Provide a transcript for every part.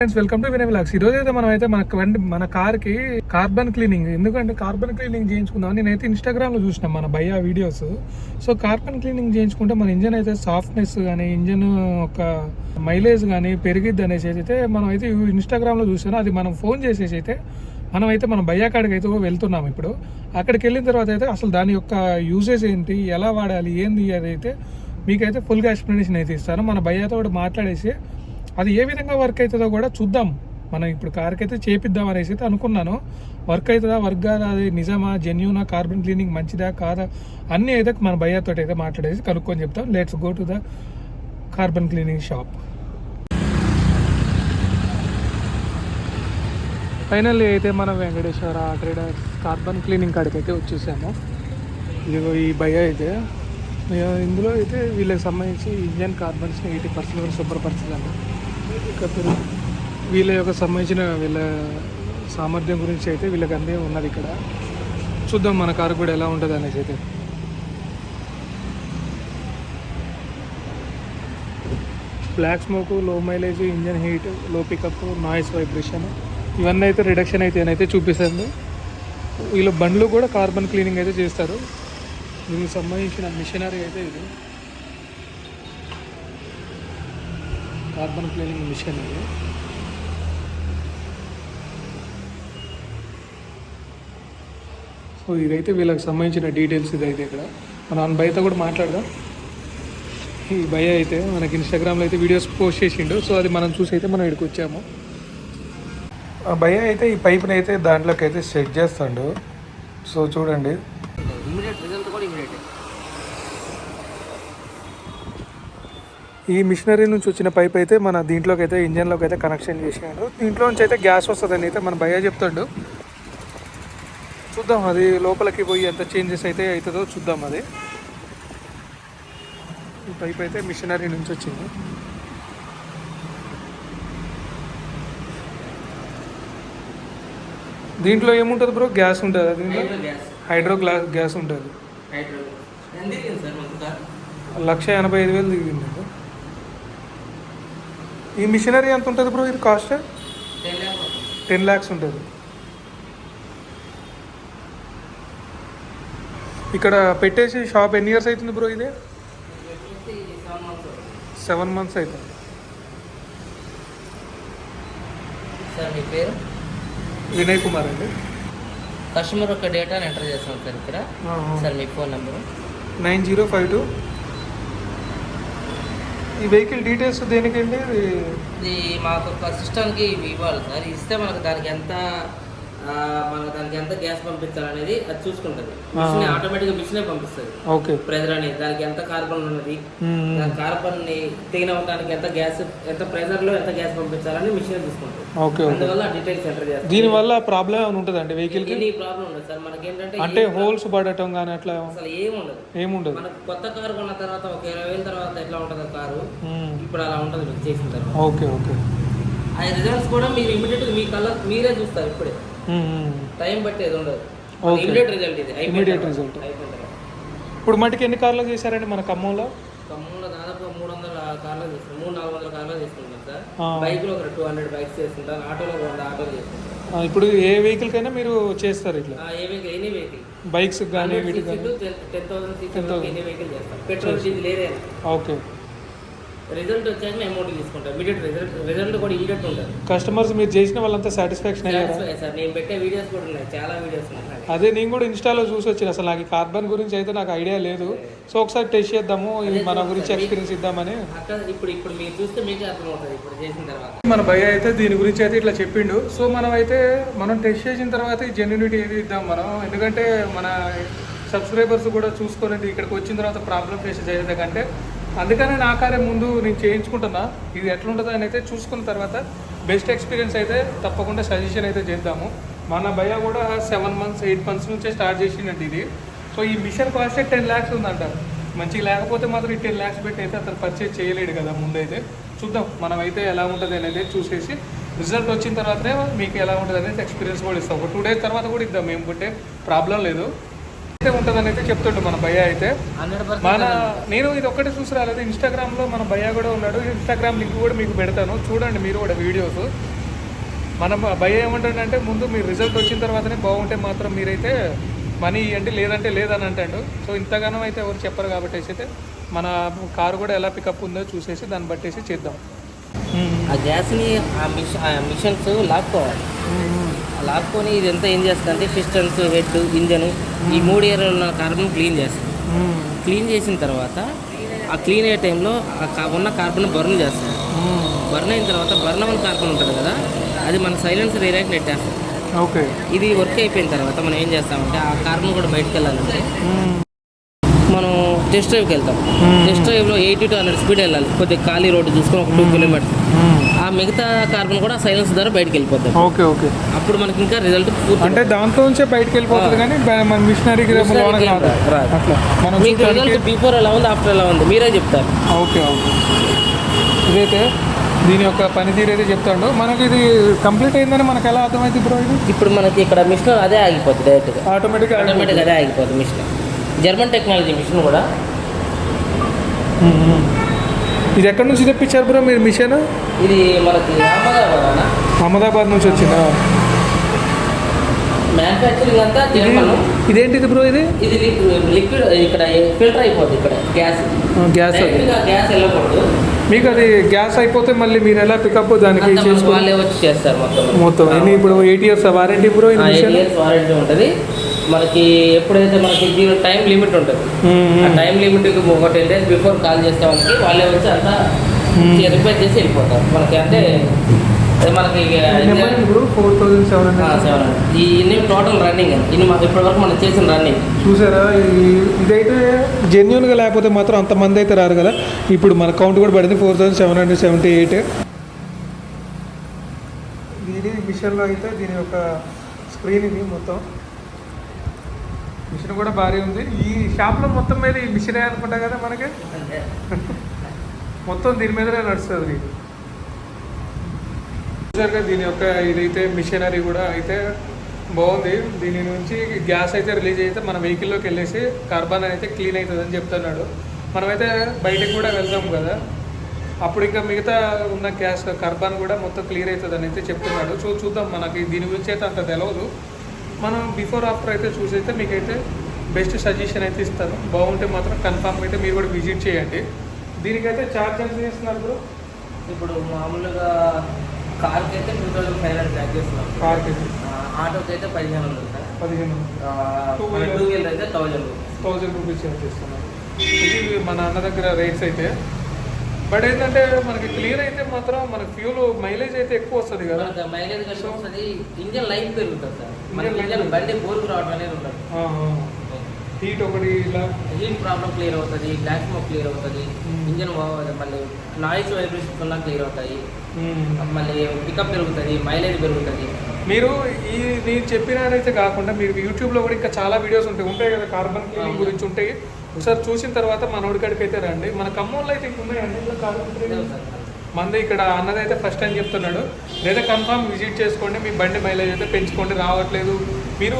Friends welcome to Vinay blogs ఈ రోజు అయితే మనం అయితే మన బండి మన కార్కి కార్బన్ క్లీనింగ్ ఎందుకంటే కార్బన్ క్లీనింగ్ చేయించుకుందాం నేనైతే ఇన్స్టాగ్రామ్లో చూసిన మన భయ్య వీడియోస్ సో కార్బన్ క్లీనింగ్ చేయించుకుంటే మన ఇంజన్ అయితే సాఫ్ట్నెస్ కానీ ఇంజన్ ఒక మైలేజ్ కానీ పెరిగిద్ది అనేసి అయితే మనం అయితే ఇన్స్టాగ్రామ్లో చూసాను అది మనం ఫోన్ చేసేసి అయితే మనం అయితే మన భయ్యాకాడికి అయితే వెళ్తున్నాం ఇప్పుడు. అక్కడికి వెళ్ళిన తర్వాత అయితే అసలు దాని యొక్క యూజెస్ ఏంటి ఎలా వాడాలి ఏంది అది అయితే మీకైతే ఫుల్గా ఎక్స్ప్లెనేషన్ అయితే ఇస్తాను. మన భయ్యతో మాట్లాడేసి అది ఏ విధంగా వర్క్ అవుతుందో కూడా చూద్దాం. మనం ఇప్పుడు కార్కి అయితే చేపిద్దాం అనేసి అయితే అనుకున్నాను. వర్క్ అవుతుందా వర్క్ కాదా అది నిజమా జెన్యునా కార్బన్ క్లీనింగ్ మంచిదా కాదా అన్నీ అయితే మన భయ్యతో అయితే మాట్లాడేసి కనుక్కొని చెప్తాం. Let's go to the carbon cleaning shop finally అయితే మనం వెంకటేశ్వర ట్రేడర్స్ కార్బన్ క్లీనింగ్ కాడికి అయితే వచ్చేసాము. ఇదిగో ఈ భయ అయితే. ఇందులో అయితే వీళ్ళకి సంబంధించి ఇంజన్ కార్బన్స్ ఎయిటీ పర్సెంట్ వరకు శుభ్రపరచదండి కత్తులు వీళ్ళ యొక్క సంబంధించిన వీళ్ళ సామర్థ్యం గురించి అయితే వీళ్ళకి అందే ఉన్నది ఇక్కడ. చూద్దాం మన కారు కూడా ఎలా ఉంటుంది అనేసి అయితే. బ్లాక్ స్మోక్లో మైలేజ్ ఇంజన్ హీట్లో పికప్ నాయిస్ వైబ్రేషన్ ఇవన్నీ అయితే రిడక్షన్ అయితే ఏనైతే చూపిస్తుంది వీళ్ళ బండ్లు కూడా కార్బన్ క్లీనింగ్ అయితే చేస్తారు. దీనికి సంబంధించిన మిషనరీ అయితే ఇది. కార్బన్ క్లీనింగ్ మిషన్ ఇది. సో ఇదైతే వీళ్ళకి సంబంధించిన డీటెయిల్స్ ఇదైతే ఇక్కడ. మన బయట కూడా మాట్లాడదాం. ఈ భయ అయితే మనకి ఇన్స్టాగ్రామ్లో అయితే వీడియోస్ పోస్ట్ చేసిండు. సో అది మనం చూసి అయితే మనం ఇక్కడికి వచ్చాము. ఆ భయ అయితే ఈ పైప్ని అయితే దాంట్లోకి అయితే సెట్ చేస్తాడు. సో చూడండి ఇమీడియట్ రిజల్ట్ కూడా ఇమీడియట్ ఈ మిషనరీ నుంచి వచ్చిన పైప్ అయితే మన దీంట్లోకి అయితే ఇంజన్లోకి అయితే కనెక్షన్ చేసాడు. దీంట్లో నుంచి అయితే గ్యాస్ వస్తుందని అయితే మన భయ్య చెప్తాడు. చూద్దాం అది లోపలికి పోయి ఎంత చేంజెస్ అయితే అవుతుందో చూద్దాం అది. ఈ పైప్ అయితే మిషనరీ నుంచి వచ్చింది. దీంట్లో ఏముంటుంది బ్రో? గ్యాస్ ఉంటుంది. దీంట్లో హైడ్రో గ్లాస్ గ్యాస్ ఉంటుంది. లక్ష ఎనభై ఐదు వేలు దిగింది. ఈ మిషనరీ ఎంత ఉంటుంది బ్రో ఇది cost? Ten lakh ten lakhs ఉంటుంది. ఇక్కడ పెట్టేసి షాప్ ఎన్ని ఇయర్స్ అవుతుంది బ్రో ఇది? సెవెన్ మంత్స్ సెవెన్ మంత్స్ అవుతుంది. సార్ మీ పేరు? వినయ్ కుమార్ అండి. కస్టమర్ యొక్క డేటాను ఎంటర్ చేస్తాం సార్ ఇక్కడ. సార్ మీ phone number? Nine zero five two ఈ వెహికల్ డీటెయిల్స్ దేనికండి? ఇది మాకు ఒక సిస్టమ్కి ఇవ్వాలి సార్. ఇస్తే మనకు దానికి ఎంత ఆ, మనకు దానికి ఎంత గ్యాస్ పంపించాలనేది అది చూసుకుంటుంది. మిషన్ ఆటోమేటిక్గా మిషనే పంపిస్తుంది. ఓకే. ప్రెజర్ అనేది దానికి ఎంత కార్బన్ ఉన్నది దాని కార్బన్ని తినవడానికి ఎంత గ్యాస్ ఎంత ప్రెజర్లో ఎంత గ్యాస్ పంపించాలని మిషన్ చూసుకుంటుంది. ఓకే అందువల్ల డీటెయిల్స్ ఎంటర్ చేస్తాం దీనివల్ల ప్రాబ్లం ఏమైనా ఉంటుందండి వెహికల్కి? ఎనీ ప్రాబ్లం ఉండదు సార్. మనకి ఏంటంటే అంటే హోల్స్ పడటం కానీ అట్లా అసలు ఏమి ఉండదు. ఏముండదు. మనకు కొత్త కారు కొన్న తర్వాత ఒక ఇరవై వేల తర్వాత ఎట్లా ఉంటుందో కారు. ఇప్పుడు అలా ఉంటుంది మీకు చేసిన తర్వాత. Okay okay. ఆ రిజల్ట్స్ కూడా మీరు ఇమీడియట్ మీ కలర్ మీరే చూస్తారు ఇప్పుడే. టైం పట్టేది ఉండదు. ఇమీడియట్ రిజల్ట్ ఇది. అయిపోయిన తర్వాత. ఇప్పుడు మటుకు ఎన్ని కార్లు చేశారండి మన ఖమ్మంలో? ఖమ్మంలో దాదాపు మూడు వందల కార్లు తీసుకుంటాం మూడు నాలుగు వందల కార్లు తీసుకుంటాం సార్. బైక్లో ఒక టూ హండ్రెడ్ బైక్స్ చేసుకుంటాం ఆటోలో ఒక వంద ఆటోలు చేసుకుంటాం ఇప్పుడు ఏ వెహికల్ కైనా మీరు చేస్తారు ఇట్లా? ఏ వెహికల్ ఎనీ వెహికల్. బైక్స్ కానీ ten thousand CC 10,000. Any vehicle చేస్తాం పెట్రోల్ డీజిల్ ఏదైనా. ఓకే. రిజల్ట్ వచ్చాక అమౌంట్ తీసుకుంటాం. ఇమీడియట్ రిజల్ట్ రిజల్ట్ కూడా ఇమీడియట్ ఉంటుంది. కస్టమర్స్ మీరు చేసిన వాళ్ళంతా సాటిస్ఫాక్షన్ అయ్యారా? సార్ నేను పెట్టే వీడియోస్ కూడా ఉన్నాయి. చాలా వీడియోస్ ఉన్నాయి అదే నేను కూడా ఇన్స్టాలో చూసి వచ్చిన అసలు నాకు కార్బన్ గురించి అయితే నాకు ఐడియా లేదు. సో ఒకసారి టెస్ట్ చేద్దాము ఇది మన గురించి ఎక్స్పీరియన్స్ ఇద్దామని. అక్కడ ఇప్పుడు ఇప్పుడు మీరు చూస్తే మీకే అర్థమవుతుంది. ఇప్పుడు చేసిన తర్వాత. మన భయ అయితే దీని గురించి అయితే ఇట్లా చెప్పిండు. సో మనం అయితే మనం టెస్ట్ చేసిన తర్వాత ఈ జెన్యునిటీ ఏది ఇద్దాం మనం? ఎందుకంటే మన సబ్స్క్రైబర్స్ కూడా చూసుకొని ఇక్కడికి వచ్చిన తర్వాత ప్రాబ్లం ఫేస్ చేసేది కంటే అందుకనే నా కార్యం ముందు నేను చేయించుకుంటున్నా. ఇది ఎట్లుంటుందో అని అయితే చూసుకున్న తర్వాత బెస్ట్ ఎక్స్పీరియన్స్ అయితే తప్పకుండా సజెషన్ అయితే చేద్దాము. మన భయ కూడా సెవెన్ మంత్స్ ఎయిట్ మంత్స్ నుంచే స్టార్ట్ చేసిందండి ఇది. సో ఈ మిషన్ కాస్ట్ టెన్ ల్యాక్స్ ఉందంట. మంచిగా లేకపోతే మాత్రం ఈ టెన్ ల్యాక్స్ పెట్టి అయితే అతను పర్చేజ్ చేయలేడు కదా ముందైతే. చూద్దాం మనం అయితే ఎలా ఉంటుంది అనేది చూసేసి రిజల్ట్ వచ్చిన తర్వాతనే మీకు ఎలా ఉంటుంది అనేది ఎక్స్పీరియన్స్ కూడా ఇస్తాం. ఒక టూ డేస్ తర్వాత కూడా ఇద్దాం. మేము పుట్టే ప్రాబ్లం లేదు. ఉంటుందని అయితే చెప్తుండు మన భయ్య అయితే. మన నేను ఇది ఒక్కటే చూసి రాలేదు ఇన్స్టాగ్రామ్లో మన భయ్య కూడా ఉన్నాడు. ఇన్స్టాగ్రామ్ లింక్ కూడా మీకు పెడతాను. చూడండి మీరు కూడా వీడియోస్. మన భయ్య ఏమంటాడంటే ముందు మీరు రిజల్ట్ వచ్చిన తర్వాతనే బాగుంటే మాత్రం మీరైతే మనీ ఇవ్వండి లేదంటే లేదని అంటాడు. సో ఇంతగానో అయితే ఎవరు చెప్పరు కాబట్టి అయితే మన కారు కూడా ఎలా పికప్ ఉందో చూసేసి దాన్ని బట్టేసి చేద్దాం. ఆ గ్యాస్ని ఆ మిషన్ ఆ మిషన్స్ లాక్కోవాలి. లాక్కొని ఇదంతా ఏం చేస్తుంది అంటే పిస్టన్స్ హెడ్ ఇంజన్ ఈ మూడు ఏరియాలో ఉన్న కార్బన్ క్లీన్ చేస్తుంది క్లీన్ చేసిన తర్వాత ఆ క్లీన్ అయ్యే టైంలో ఉన్న కార్బన్ బర్న్ చేస్తుంది బర్న్ అయిన తర్వాత బర్న్ అవ్వని కార్బన్ ఉంటుంది కదా అది మన సైలెన్సర్ ఏరియాకి నెట్టేస్తుంది ఓకే. ఇది వర్క్ అయిపోయిన తర్వాత మనం ఏం చేస్తామంటే ఆ కార్బన్ కూడా బయటకు వెళ్ళాలంటే మనం టెస్ట్ డ్రైవ్కి వెళ్తాం. టెస్ట్ డ్రైవ్లో ఎయిటీ టు హండ్రెడ్ స్పీడ్ వెళ్ళాలి. కొద్దిగా ఖాళీ రోడ్డు చూసుకొని ఒక టూ కిలోమీటర్స్ ఆ మిగతా కార్బన్ కూడా సైలెన్స్ ద్వారా బయటకు వెళ్ళిపోతుంది ఓకే ఓకే అప్పుడు మనకి ఇంకా రిజల్ట్ అంటే దాంట్లో నుంచే బయటకు వెళ్ళిపోతుంది కానీ మన మిషనరీకి మీకు రిజల్ట్ బిఫోర్ ఎలా ఉంది ఆఫ్టర్ ఎలా ఉంది మీరే చెప్తారు. ఓకే ఓకే ఇదైతే దీని యొక్క పనితీరు అయితే చెప్తాడు. మనకి ఇది కంప్లీట్ అయిందని మనకు ఎలా అర్థమైంది ఇది? ఇప్పుడు మనకి ఇక్కడ మిషన్ అదే ఆగిపోతుంది డైరెక్ట్గా ఆటోమేటిక్గా ఆటోమేటిక్ అదే ఆగిపోతుంది మిషన్ జర్మన్ టెక్నాలజీ మిషన్ కూడా. ఇది ఎక్కడి నుంచి తెప్పించారు బ్రో మీరు మిషన్? ఇది మనకి అహ్మదాబాద్ అహ్మదాబాద్ నుంచి వచ్చిందా? మ్యానుఫ్యాక్చరింగ్ అంతా జర్మన్. ఇదేంటిది బ్రో ఇది? ఇది లిక్విడ్ ఇక్కడ ఫిల్టర్ అయిపోద్ది ఇక్కడ గ్యాస్. గ్యాస్ గ్యాస్ వెళ్ళకూడదు. మీకు అది గ్యాస్ అయిపోతే మళ్ళీ మీరు ఎలా పికప్ దానికి అంతా మనకి చేసుకో వాళ్ళే వచ్చి చేస్తారు మొత్తం. మొత్తం. ఇప్పుడు eight years warranty bro warranty ఉంటుంది. మనకి ఎప్పుడైతే మనకి దీని టైం లిమిట్ ఉంటుంది. ఆ టైం లిమిట్ ఒక టెన్ డేస్ బిఫోర్ కాల్ చేస్తే వాళ్ళకి వాళ్ళే వచ్చి అంతా రిపేర్ చేసి వెళ్ళిపోతారు. మనకి అంటే మనకి ఇప్పుడు four thousand seven hundred. Seven ఈ ఇన్ని టోటల్ రన్నింగ్ ఇన్ని మాకు ఇప్పటివరకు మనం చేసిన రన్నింగ్. చూసారా? ఇదైతే జెన్యున్గా లేకపోతే మాత్రం అంతమంది అయితే రారు కదా? ఇప్పుడు మన కౌంట్ కూడా పడింది four thousand seven hundred seventy eight. దీని మిషన్లో అయితే దీని యొక్క స్క్రీన్ ఇది మొత్తం. మిషన్ కూడా భారీ ఉంది. ఈ షాప్లో మొత్తం మీద ఈ మిషనే అనుకుంటా కదా మనకి? మొత్తం దీని మీదనే నడుస్తుంది. చూసారుగా దీని యొక్క ఇదైతే మిషనరీ కూడా అయితే బాగుంది. దీని నుంచి గ్యాస్ అయితే రిలీజ్ అయితే మన వెహికల్లోకి వెళ్ళేసి కార్బన్ అయితే క్లీన్ అవుతుంది అని చెప్తున్నాడు. మనమైతే బయటకు కూడా వెళ్తాం కదా. అప్పుడు ఇంకా మిగతా ఉన్న గ్యాస్ కార్బన్ కూడా మొత్తం క్లియర్ అవుతుంది అని అయితే చెప్తున్నాడు. సో చూద్దాం మనకి దీని గురించి అయితే అంత తెలియదు మనం బిఫోర్ ఆఫ్టర్ అయితే చూసైతే మీకైతే బెస్ట్ సజెషన్ అయితే ఇస్తాను. బాగుంటే మాత్రం కన్ఫామ్ అయితే మీరు కూడా విజిట్ చేయండి. దీనికైతే ఛార్జ్ ఎంత చేస్తున్నారు బ్రో ఇప్పుడు మామూలుగా కార్కి అయితే two thousand five hundred charge చేస్తున్నాం. కార్కి ఆటోకి అయితే పదిహేను వందలు పదిహేను. టూ వీలర్ అయితే థౌజండ్ థౌజండ్ రూపీస్ చార్జ్ చేస్తున్నారు ఇది మన అన్న దగ్గర రేట్స్ అయితే బట్ ఏంటంటే మనకి క్లియర్ అయితే మాత్రం మన ఫ్యూల్ మైలేజ్ అయితే ఎక్కువ వస్తుంది కదా. మనకి మైలేజ్ వస్తుంది. ఇంజన్ లైఫ్ పెరుగుతుంది సార్. ఇంజన్ బండి బోర్కు రావడం అనేది ఉంటుంది హీట్ ఒకటి ఇలా. ఇంజిన్ ప్రాబ్లం క్లియర్ అవుతుంది గ్లాస్ స్మోక్ క్లియర్ అవుతుంది. Hmm. ఇంజన్ మళ్ళీ నాయిస్ వైబ్రేషన్స్ ఉన్నా క్లియర్ అవుతాయి. మ్మ్. మళ్ళీ పికప్ పెరుగుతుంది మైలేజ్ పెరుగుతుంది. మీరు ఈ నేను చెప్పినదైతే కాకుండా మీరు యూట్యూబ్లో కూడా ఇంకా చాలా వీడియోస్ ఉంటాయి. ఉంటాయి కదా కార్బన్ క్లీనింగ్. గురించి ఉంటాయి. ఒకసారి చూసిన తర్వాత మన ఉడికాడికి అయితే రండి. మన ఖమ్మంలో అయితే ఇంకా ఉన్నాయండి ఇట్లా కార్బన్ క్లీనింగ్ మంది ఇక్కడ అన్నదైతే ఫస్ట్ టైం చెప్తున్నాడు. లేదా కన్ఫామ్ విజిట్ చేసుకోండి. మీ బండి మైలేజ్ అయితే పెంచుకోండి. రావట్లేదు. మీరు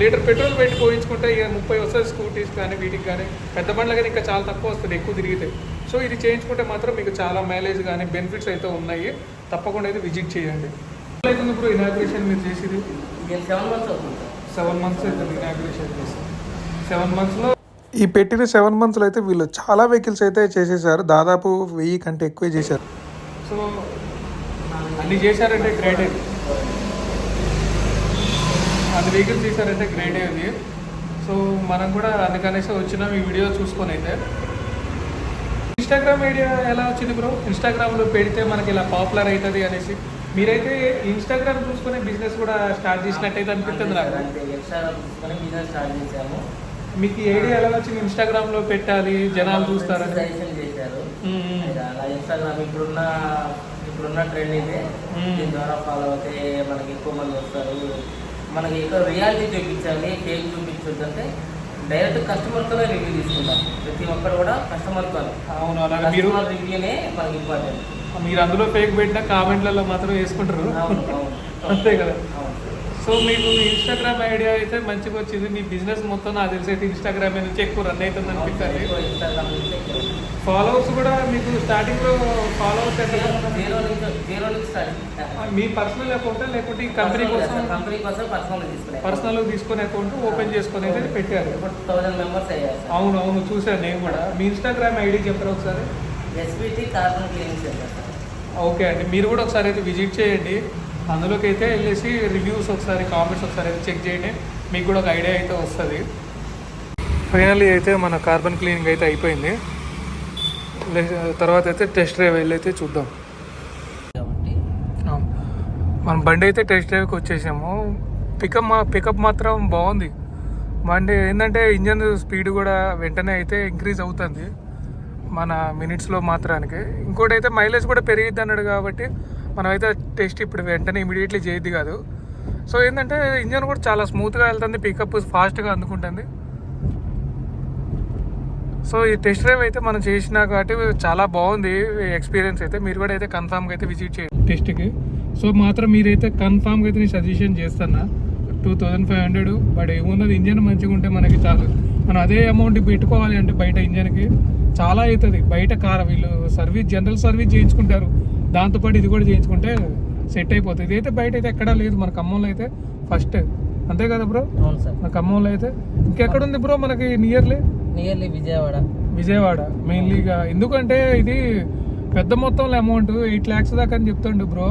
లీటర్ పెట్రోల్ పెట్టి పోయించుకుంటే ఇక ముప్పై వస్తుంది స్కూటీస్ కానీ వీటికి కానీ. పెద్ద బండ్ల కానీ ఇంకా చాలా తక్కువ వస్తుంది. ఎక్కువ తిరిగితే. సో ఇది చేయించుకుంటే మాత్రం మీకు చాలా మైలేజ్ కానీ బెనిఫిట్స్ అయితే ఉన్నాయి. తప్పకుండా అయితే విజిట్ చేయండి. అవుతుంది ఇప్పుడు ఇనాగ్రేషన్ మీరు చేసేది? సెవెన్ మంత్స్ అవుతుంది. సెవెన్ మంత్స్ అవుతుంది ఇనాగ్రేషన్ చేసి సెవెన్ మంత్స్లో ఈ పెట్టిన సెవెన్ మంత్స్లో అయితే వీళ్ళు చాలా వెహికల్స్ అయితే చేసేసారు. దాదాపు వెయ్యి కంటే ఎక్కువే చేశారు. సో అన్ని చేశారంటే గ్రేట్ అది అన్ని వెహికల్స్ చేశారంటే గ్రేటే అది. సో మనం కూడా అందుకనేసి వచ్చినాం ఈ వీడియో చూసుకొని అయితే. ఇన్స్టాగ్రామ్ ఐడియా ఎలా వచ్చింది బ్రో ఇన్స్టాగ్రామ్లో పెడితే మనకి ఇలా పాపులర్ అవుతుంది అనేసి. మీరైతే ఇన్స్టాగ్రామ్ చూసుకునే బిజినెస్ కూడా స్టార్ట్ చేసినట్టయితే అనిపిస్తుంది నాకు. బిజినెస్ స్టార్ట్ చేసాము. మీకు ఈ ఐడియా ఎలా వచ్చింది? ఇన్స్టాగ్రామ్లో పెట్టాలి జనాలు చూస్తారని. సజెషన్ చేశారు. అలా ఇన్స్టాగ్రామ్ ఇప్పుడున్న ఇప్పుడున్న ట్రెండ్ ఇదే. దీని ద్వారా ఫాలో అవుతే మనకి ఎక్కువ మంది వస్తారు. మనకి ఎక్కువ రియాలిటీ చూపించాలి ఫేక్ చూపించొద్దు అంటే డైరెక్ట్ కస్టమర్తోనే రివ్యూ తీసుకుంటాం. ప్రతి ఒక్కరు కూడా కస్టమర్తో అవును అలాగే మీరు రివ్యూనే మనకి ఇంపార్టెంట్ మీరు అందులో ఫేక్ పెట్టిన కామెంట్లలో మాత్రం వేసుకుంటారు. అంతే కదా? సో మీకు ఇన్స్టాగ్రామ్ ఐడియా అయితే మంచిగా వచ్చింది. మీ బిజినెస్ మొత్తం నాకు తెలిసి అయితే ఇన్స్టాగ్రామ్ నుంచి ఎక్కువ రన్ అవుతుంది అనిపిస్తుంది. ఫాలోవర్స్ కూడా మీకు స్టార్టింగ్లో ఫాలోవర్స్ ఎంత? జీరో నుంచి జీరో నుంచి స్టార్ట్ మీ పర్సనల్ అకౌంట్ లేకుంటే ఈ కంపెనీ కోసం? కంపెనీ కోసం పర్సనల్ తీసుకునే పర్సనల్ తీసుకునే అకౌంట్ ఓపెన్ చేసుకుని అయితే పెట్టారు. అవును అవును చూశాను నేను కూడా. మీ ఇన్స్టాగ్రామ్ ఐడి చెప్పారు ఒకసారి? SBT carbon cleaning center sir okay అండి. మీరు కూడా ఒకసారి అయితే విజిట్ చేయండి. అందులోకి అయితే వెళ్ళేసి రివ్యూస్ ఒకసారి కామెంట్స్ ఒకసారి అయితే చెక్ చేయండి. మీకు కూడా ఒక ఐడియా అయితే వస్తుంది. ఫైనల్లీ అయితే మన కార్బన్ క్లీనింగ్ అయితే అయిపోయింది. తర్వాత అయితే టెస్ట్ డ్రైవ్ వెళ్ళి అయితే చూద్దాం. మన బండి అయితే టెస్ట్ డ్రైవ్కి వచ్చేసాము. పికప్ మా పికప్ మాత్రం బాగుంది. బండి ఏంటంటే ఇంజన్ స్పీడ్ కూడా వెంటనే అయితే ఇంక్రీజ్ అవుతుంది. మన మినిట్స్లో మాత్రానికి. ఇంకోటి అయితే మైలేజ్ కూడా పెరిగిద్ది అన్నాడు కాబట్టి మనమైతే టెస్ట్ ఇప్పుడు వెంటనే ఇమీడియట్లీ చేయద్ది కాదు. సో ఏంటంటే ఇంజన్ కూడా చాలా స్మూత్గా వెళ్తుంది పికప్ ఫాస్ట్గా అందుకుంటుంది. సో ఈ టెస్ట్ డ్రైవ్ అయితే మనం చేసిన కాబట్టి చాలా బాగుంది ఎక్స్పీరియన్స్ అయితే. మీరు కూడా అయితే కన్ఫామ్గా అయితే విజిట్ చేయండి టెస్ట్కి. సో మాత్రం మీరైతే కన్ఫామ్గా అయితే నేను సజెషన్ చేస్తాను two thousand five hundred but ఏమున్నది ఇంజన్ మంచిగా ఉంటే మనకి చాలు. మనం అదే అమౌంట్ పెట్టుకోవాలి అంటే బయట ఇంజన్కి చాలా అవుతుంది. బయట కార్ వీళ్ళు సర్వీస్ జనరల్ సర్వీస్ చేయించుకుంటారు. దాంతోపాటు ఇది కూడా చేయించుకుంటే సెట్ అయిపోతుంది. ఇదైతే బయట అయితే ఎక్కడా లేదు మన ఖమ్మంలో అయితే ఫస్ట్. అంతే కదా బ్రో? అవును సార్. మన ఖమ్మంలో అయితే. ఇంకెక్కడ ఉంది బ్రో మనకి నియర్లీ? నియర్లీ విజయవాడ. విజయవాడ. మెయిన్లీగా ఎందుకంటే ఇది పెద్ద మొత్తంలో అమౌంట్ ఎయిట్ ల్యాక్స్ దాకా అని చెప్తుండు బ్రో.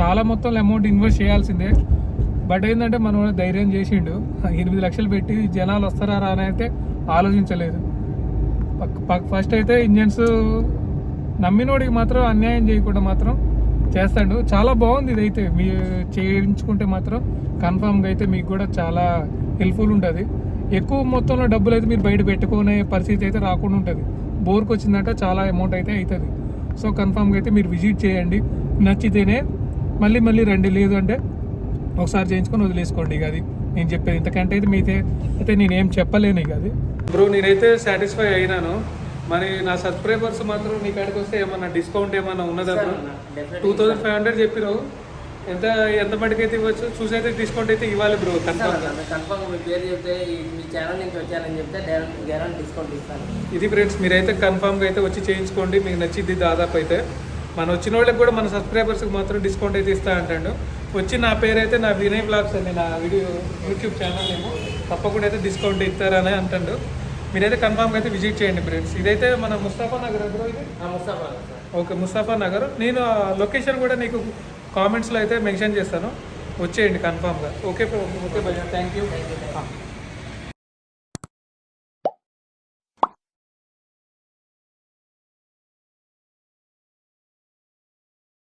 చాలా మొత్తంలో అమౌంట్ ఇన్వెస్ట్ చేయాల్సిందే. బట్ ఏంటంటే మనం ధైర్యం చేసిండు. ఎనిమిది లక్షలు పెట్టి జనాలు వస్తారా అని అయితే ఆలోచించలేదు. ఫస్ట్ అయితే ఇంజన్స్ నమ్మినోడికి మాత్రం అన్యాయం చేయకుండా మాత్రం చేస్తాడు. చాలా బాగుంది ఇదైతే. మీ చేయించుకుంటే మాత్రం కన్ఫామ్గా అయితే మీకు కూడా చాలా హెల్ప్ఫుల్ ఉంటుంది. ఎక్కువ మొత్తంలో డబ్బులు అయితే మీరు బయట పెట్టుకునే పరిస్థితి అయితే రాకుండా ఉంటుంది. బోర్కి వచ్చిందంటే చాలా అమౌంట్ అయితే అవుతుంది సో కన్ఫామ్గా అయితే మీరు విజిట్ చేయండి. నచ్చితేనే మళ్ళీ మళ్ళీ రండి. లేదు అంటే ఒకసారి చేయించుకొని వదిలేసుకోండి ఇక అది. నేను చెప్పేది ఇంతకంటే అయితే మీతే అయితే నేనేం చెప్పలేను ఇక అది. బ్రో నేనైతే సాటిస్ఫై అయినాను. మరి నా సబ్స్క్రైబర్స్ మాత్రం నీ కాడికి వస్తే ఏమన్నా డిస్కౌంట్ ఏమన్నా ఉన్నదా టూ థౌజండ్ ఫైవ్ హండ్రెడ్ చెప్పినావు ఎంత ఎంత మటుకు అయితే ఇవ్వచ్చు చూసి అయితే డిస్కౌంట్ అయితే ఇవ్వాలి బ్రో కన్ఫర్మ్ కన్ఫర్మ్ మీ పేరు చెప్తే మీ ఛానల్ నుంచి వచ్చానని చెప్తే గ్యారంటీ డిస్కౌంట్ ఇస్తాను. ఇది ఫ్రెండ్స్ మీరైతే కన్ఫామ్గా అయితే వచ్చి చేయించుకోండి మీకు నచ్చింది దాదాపు అయితే. మన వచ్చిన వాళ్ళకి కూడా మన సబ్స్క్రైబర్స్కి మాత్రం డిస్కౌంట్ అయితే ఇస్తా అంటాడు. వచ్చి నా పేరు అయితే నా వినయ్ బ్లాగ్స్ అండి నా వీడియో యూట్యూబ్ ఛానల్ ఏమో తప్పకుండా అయితే డిస్కౌంట్ ఇస్తారని అంటాడు. మీరైతే కన్ఫామ్గా అయితే విజిట్ చేయండి ఫ్రెండ్స్ ఇదైతే మన ముస్తాఫా నగర్ ఇది? ముస్తాఫా ఓకే ముస్తాఫా నగర్. నేను లొకేషన్ కూడా నీకు కామెంట్స్లో అయితే మెన్షన్ చేస్తాను. వచ్చేయండి కన్ఫామ్గా ఓకే ఓకే భయ్యా థ్యాంక్ యూ